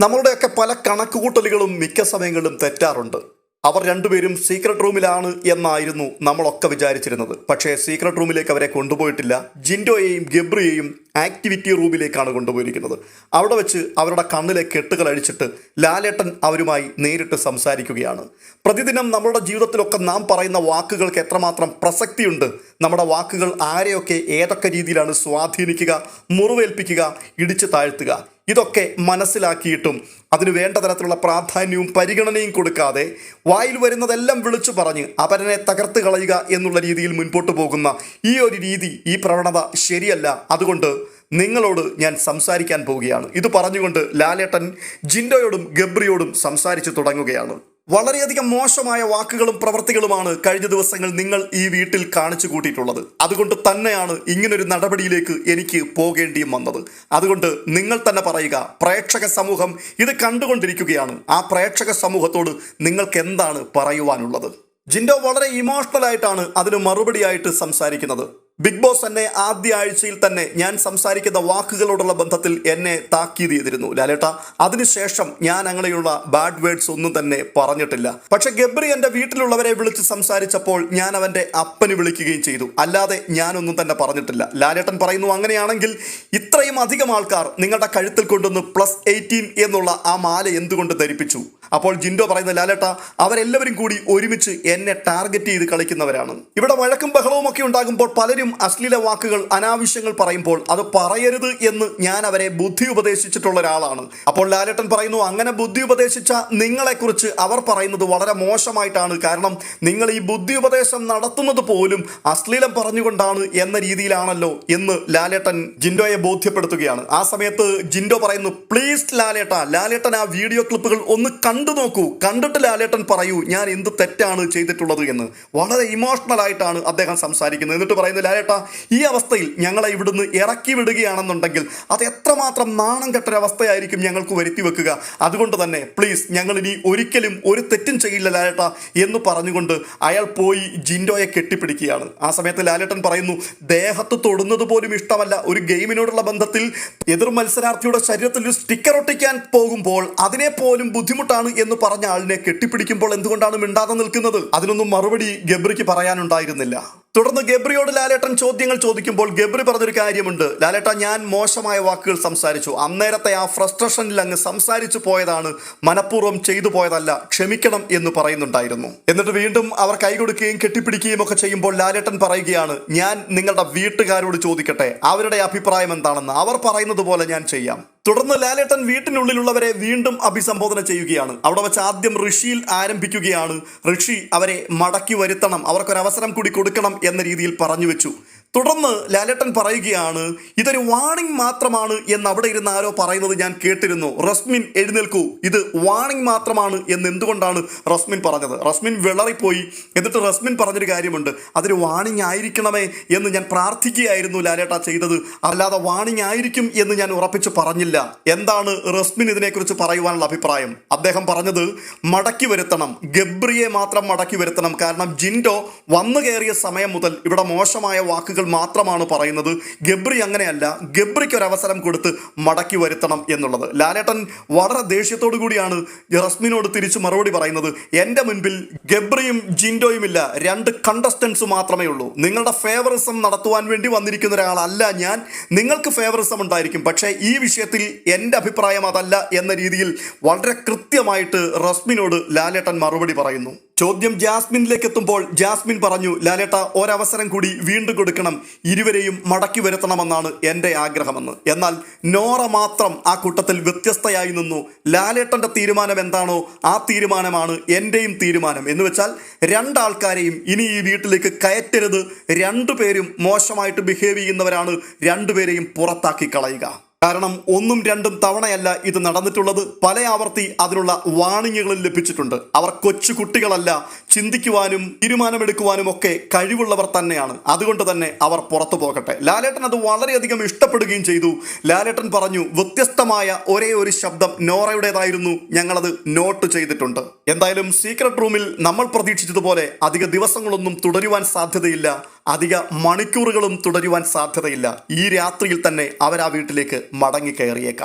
നമ്മളുടെയൊക്കെ പല കണക്കുകൂട്ടലുകളും മിക്ക സമയങ്ങളിലും തെറ്റാറുണ്ട്. അവർ രണ്ടുപേരും സീക്രട്ട് റൂമിലാണ് എന്നായിരുന്നു നമ്മളൊക്കെ വിചാരിച്ചിരുന്നത്. പക്ഷേ സീക്രട്ട് റൂമിലേക്ക് അവരെ കൊണ്ടുപോയിട്ടില്ല. ജിൻഡോയെയും ഗബ്രിയെയും ആക്ടിവിറ്റി റൂമിലേക്കാണ് കൊണ്ടുപോയിരിക്കുന്നത്. അവിടെ വെച്ച് അവരുടെ കണ്ണിലെ കെട്ടുകൾ അഴിച്ചിട്ട് ലാലേട്ടൻ അവരുമായി നേരിട്ട് സംസാരിക്കുകയാണ്. പ്രതിദിനം നമ്മുടെ ജീവിതത്തിലൊക്കെ നാം പറയുന്ന വാക്കുകൾക്ക് എത്രമാത്രം പ്രസക്തിയുണ്ട്? നമ്മുടെ വാക്കുകൾ ആരെയൊക്കെ ഏതൊക്കെ രീതിയിലാണ് സ്വാധീനിക്കുക മുറിവേൽപ്പിക്കുക ഇടിച്ചു താഴ്ത്തുക ഇതൊക്കെ മനസ്സിലാക്കിയിട്ടും അതിന് വേണ്ട തരത്തിലുള്ള പ്രാധാന്യവും പരിഗണനയും കൊടുക്കാതെ വായിൽ വരുന്നതെല്ലാം വിളിച്ചു പറഞ്ഞ് അപരനെ തകർത്ത് കളയുക എന്നുള്ള രീതിയിൽ മുൻപോട്ട് പോകുന്ന ഈ ഒരു രീതി ഈ പ്രവണത ശരിയല്ല. അതുകൊണ്ട് നിങ്ങളോട് ഞാൻ സംസാരിക്കാൻ പോവുകയാണ്. ഇത് പറഞ്ഞുകൊണ്ട് ലാലേട്ടൻ ജിൻഡോയോടും ഗബ്രിയോടും സംസാരിച്ചു തുടങ്ങുകയാണ്. വളരെയധികം മോശമായ വാക്കുകളും പ്രവർത്തികളുമാണ് കഴിഞ്ഞ ദിവസങ്ങൾ നിങ്ങൾ ഈ വീട്ടിൽ കാണിച്ചു കൂട്ടിയിട്ടുള്ളത്. അതുകൊണ്ട് തന്നെയാണ് ഇങ്ങനൊരു നടപടിയിലേക്ക് എനിക്ക് പോകേണ്ടിയും വന്നത്. അതുകൊണ്ട് നിങ്ങൾ തന്നെ പറയുക പ്രേക്ഷക സമൂഹം ഇത് കണ്ടുകൊണ്ടിരിക്കുകയാണ്. ആ പ്രേക്ഷക സമൂഹത്തോട് നിങ്ങൾക്ക് എന്താണ് പറയുവാനുള്ളത്? ജിൻഡോ വളരെ ഇമോഷണൽ ആയിട്ടാണ് അതിന് മറുപടിയായിട്ട് സംസാരിക്കുന്നത്. ബിഗ് ബോസ് എന്നെ ആദ്യ ആഴ്ചയിൽ തന്നെ ഞാൻ സംസാരിക്കുന്ന വാക്കുകളോടുള്ള ബന്ധത്തിൽ എന്നെ താക്കീത് ചെയ്തിരുന്നു. ലാലേട്ട അതിനുശേഷം ഞാൻ അങ്ങനെയുള്ള ബാഡ് വേർഡ്സ് ഒന്നും തന്നെ പറഞ്ഞിട്ടില്ല. പക്ഷെ ഗബ്രി എന്റെ വീട്ടിലുള്ളവരെ വിളിച്ച് സംസാരിച്ചപ്പോൾ ഞാൻ അവന്റെ അപ്പന് വിളിക്കുകയും ചെയ്തു. അല്ലാതെ ഞാനൊന്നും തന്നെ പറഞ്ഞിട്ടില്ല. ലാലേട്ടൻ പറയുന്നു അങ്ങനെയാണെങ്കിൽ ഇത്രയും അധികം ആൾക്കാർ നിങ്ങളുടെ കഴുത്തിൽ കൊണ്ടുവന്ന് പ്ലസ് എയ്റ്റീൻ എന്നുള്ള ആ മാല എന്തുകൊണ്ട് ധരിപ്പിച്ചു? അപ്പോൾ ജിൻഡോ പറയുന്ന ലാലേട്ട അവരെല്ലാവരും കൂടി ഒരുമിച്ച് എന്നെ ടാർഗറ്റ് ചെയ്ത് കളിക്കുന്നവരാണ്. ഇവിടെ വഴക്കും ബഹളവും ഒക്കെ ഉണ്ടാകുമ്പോൾ പലരും അശ്ലീല വാക്കുകൾ അനാവശ്യങ്ങൾ പറയുമ്പോൾ അത് പറയരുത് എന്ന് ഞാൻ അവരെ ബുദ്ധി ഉപദേശിച്ചിട്ടുള്ള ഒരാളാണ്. അപ്പോൾ ലാലേട്ടൻ പറയുന്നു അങ്ങനെ ബുദ്ധി ഉപദേശിച്ച നിങ്ങളെക്കുറിച്ച് അവർ പറയുന്നത് വളരെ മോശമായിട്ടാണ്. കാരണം നിങ്ങൾ ഈ ബുദ്ധി ഉപദേശം നടത്തുന്നത് പോലും അശ്ലീലം പറഞ്ഞുകൊണ്ടാണ് എന്ന രീതിയിലാണല്ലോ എന്ന് ലാലേട്ടൻ ജിൻഡോയെ ബോധ്യപ്പെടുത്തുകയാണ്. ആ സമയത്ത് ജിൻഡോ പറയുന്നു പ്ലീസ് ലാലേട്ട ലാലേട്ടൻ ആ വീഡിയോ ക്ലിപ്പുകൾ ഒന്ന് കണ്ടു നോക്കൂ കണ്ടിട്ട് ലാലേട്ടൻ പറയൂ ഞാൻ എന്ത് തെറ്റാണ് ചെയ്തിട്ടുള്ളത് എന്ന്. വളരെ ഇമോഷണൽ ആയിട്ടാണ് അദ്ദേഹം സംസാരിക്കുന്നത്. എന്നിട്ട് പറയുന്നത് ലാലേട്ട ഈ അവസ്ഥയിൽ ഞങ്ങളെ ഇവിടുന്ന് ഇറക്കി വിടുകയാണെന്നുണ്ടെങ്കിൽ അത് എത്രമാത്രം നാണം കെട്ടൊരവസ്ഥയായിരിക്കും ഞങ്ങൾക്ക് വരുത്തി വെക്കുക. അതുകൊണ്ട് തന്നെ പ്ലീസ് ഞങ്ങൾ ഇനി ഒരിക്കലും ഒരു തെറ്റും ചെയ്യില്ല ലാലേട്ട എന്ന് പറഞ്ഞുകൊണ്ട് അയാൾ പോയി ജിൻഡോയെ കെട്ടിപ്പിടിക്കുകയാണ്. ആ സമയത്ത് ലാലേട്ടൻ പറയുന്നു ദേഹത്ത് തൊടുന്നത് പോലും ഇഷ്ടമല്ല. ഒരു ഗെയിമിനോടുള്ള ബന്ധത്തിൽ എതിർ മത്സരാർത്ഥിയുടെ ശരീരത്തിൽ ഒരു സ്റ്റിക്കർ ഒട്ടിക്കാൻ പോകുമ്പോൾ അതിനെ പോലും ബുദ്ധിമുട്ടാണ് എന്ന് പറഞ്ഞ ആളിനെ കെട്ടിപ്പിടിക്കുമ്പോൾ എന്തുകൊണ്ടാണ് മിണ്ടാതെ നിൽക്കുന്നത്? അതിനൊന്നും മറുപടി ഗബ്രിക്ക് പറയാനുണ്ടായിരുന്നില്ല. തുടർന്ന് ഗബ്രിയോട് ലാലേട്ടൻ ചോദ്യങ്ങൾ ചോദിക്കുമ്പോൾ ഗബ്രി പറഞ്ഞൊരു കാര്യമുണ്ട്. ലാലേട്ട ഞാൻ മോശമായ വാക്കുകൾ സംസാരിച്ചു. അന്നേരത്തെ ആ ഫ്രസ്ട്രേഷനിൽ അങ്ങ് സംസാരിച്ചു പോയതാണ് മനഃപൂർവം ചെയ്തു പോയതല്ല ക്ഷമിക്കണം എന്ന് പറയുന്നുണ്ടായിരുന്നു. എന്നിട്ട് വീണ്ടും അവർ കൈകൊടുക്കുകയും കെട്ടിപ്പിടിക്കുകയും ഒക്കെ ചെയ്യുമ്പോൾ ലാലേട്ടൻ പറയുകയാണ് ഞാൻ നിങ്ങളുടെ വീട്ടുകാരോട് ചോദിക്കട്ടെ. അവരുടെ അഭിപ്രായം എന്താണെന്ന്. അവർ പറയുന്നത് പോലെ ഞാൻ ചെയ്യാം. തുടർന്ന് ലാലേട്ടൻ വീട്ടിനുള്ളിലുള്ളവരെ വീണ്ടും അഭിസംബോധന ചെയ്യുകയാണ്. അവിടെ വെച്ച് ആദ്യം ഋഷിയിൽ ആരംഭിക്കുകയാണ്. ഋഷി അവരെ മടക്കി വരുത്തണം. അവർക്കൊരവസരം കൂടി കൊടുക്കണം എന്ന രീതിയിൽ പറഞ്ഞു വെച്ചു. തുടർന്ന് ലാലേട്ടൻ പറയുകയാണ് ഇതൊരു വാണിംഗ് മാത്രമാണ് എന്ന് അവിടെ ഇരുന്ന് ആരോ പറയുന്നത് ഞാൻ കേട്ടിരുന്നു. റസ്മിൻ എഴുന്നേൽക്കൂ. ഇത് വാണിംഗ് മാത്രമാണ് എന്ന് എന്തുകൊണ്ടാണ് റസ്മിൻ പറഞ്ഞത്? റസ്മിൻ വിളറിപ്പോയി. എന്നിട്ട് റസ്മിൻ പറഞ്ഞൊരു കാര്യമുണ്ട്. അതൊരു വാണിംഗ് ആയിരിക്കണമേ എന്ന് ഞാൻ പ്രാർത്ഥിക്കുകയായിരുന്നു ലാലേട്ട ചെയ്തത്. അല്ലാതെ വാണിംഗ് ആയിരിക്കും എന്ന് ഞാൻ ഉറപ്പിച്ച് പറഞ്ഞില്ല. എന്താണ് റസ്മിൻ ഇതിനെക്കുറിച്ച് പറയുവാനുള്ള അഭിപ്രായം? അദ്ദേഹം പറഞ്ഞത് മടക്കി വരുത്തണം. ഗബ്രിയെ മാത്രം മടക്കി വരുത്തണം. കാരണം ജിൻഡോ വന്നു കയറിയ സമയം മുതൽ ഇവിടെ മോശമായ വാക്കുകൾ മാത്രമാണ് പറയുന്നത്. ഗബ്രി അങ്ങനെയല്ല. ഗബ്രിക്ക് ഒരു അവസരം കൊടുത്ത് മടക്കി വരുത്തണം എന്നുള്ളത്. ലാലേട്ടൻ വളരെ ദേഷ്യത്തോടു കൂടിയാണ് റസ്മിനോട് തിരിച്ചു മറുപടി പറയുന്നത്. എന്റെ മുൻപിൽ ഗബ്രിയും ജിൻഡോയും ഇല്ല. രണ്ട് കണ്ടസ്റ്റൻസ് മാത്രമേ ഉള്ളൂ. നിങ്ങളുടെ ഫേവറിസം നടത്തുവാൻ വേണ്ടി വന്നിരിക്കുന്ന ഒരാളല്ല ഞാൻ. നിങ്ങൾക്ക് ഫേവറിസം ഉണ്ടായിരിക്കും. പക്ഷേ ഈ വിഷയത്തിൽ എന്റെ അഭിപ്രായം അതല്ല എന്ന രീതിയിൽ വളരെ കൃത്യമായിട്ട് റസ്മിനോട് ലാലേട്ടൻ മറുപടി പറയുന്നു. ചോദ്യം ജാസ്മിനിലേക്ക് എത്തുമ്പോൾ ജാസ്മിൻ പറഞ്ഞു ലാലേട്ട ഒരവസരം കൂടി വീണ്ടും കൊടുക്കണം. ഇരുവരെയും മടക്കി വരുത്തണമെന്നാണ് എന്റെ ആഗ്രഹമെന്ന്. എന്നാൽ നോറ മാത്രം ആ കൂട്ടത്തിൽ വ്യത്യസ്തയായി നിന്നു. ലാലേട്ടന്റെ തീരുമാനം എന്താണോ ആ തീരുമാനമാണ് എന്റെയും തീരുമാനം. എന്ന് വെച്ചാൽ രണ്ടാൾക്കാരെയും ഇനി ഈ വീട്ടിലേക്ക് കയറ്റരുത്. രണ്ടുപേരും മോശമായിട്ട് ബിഹേവ് ചെയ്യുന്നവരാണ്. രണ്ടുപേരെയും പുറത്താക്കി കളയുക. കാരണം ഒന്നും രണ്ടും തവണയല്ല ഇത് നടന്നിട്ടുള്ളത്. പല ആവർത്തി അതിനുള്ള വാണിങ്ങുകളും ലഭിച്ചിട്ടുണ്ട്. അവർ കൊച്ചു കുട്ടികളല്ല. ചിന്തിക്കുവാനും തീരുമാനമെടുക്കുവാനും ഒക്കെ കഴിവുള്ളവർ തന്നെയാണ്. അതുകൊണ്ട് തന്നെ അവർ പുറത്തു പോകട്ടെ. ലാലേട്ടൻ അത് വളരെയധികം ഇഷ്ടപ്പെടുകയും ചെയ്തു. ലാലേട്ടൻ പറഞ്ഞു വ്യത്യസ്തമായ ഒരേ ഒരു ശബ്ദം നോറയുടേതായിരുന്നു. ഞങ്ങളത് നോട്ട് ചെയ്തിട്ടുണ്ട്. എന്തായാലും സീക്രട്ട് റൂമിൽ നമ്മൾ പ്രതീക്ഷിച്ചതുപോലെ അധിക ദിവസങ്ങളൊന്നും തുടരുവാൻ സാധ്യതയില്ല. അധിക മണിക്കൂറുകളും തുടരുവാൻ സാധ്യതയില്ല. ഈ രാത്രിയിൽ തന്നെ അവർ ആ വീട്ടിലേക്ക് മടങ്ങി കയറിയേക്കാം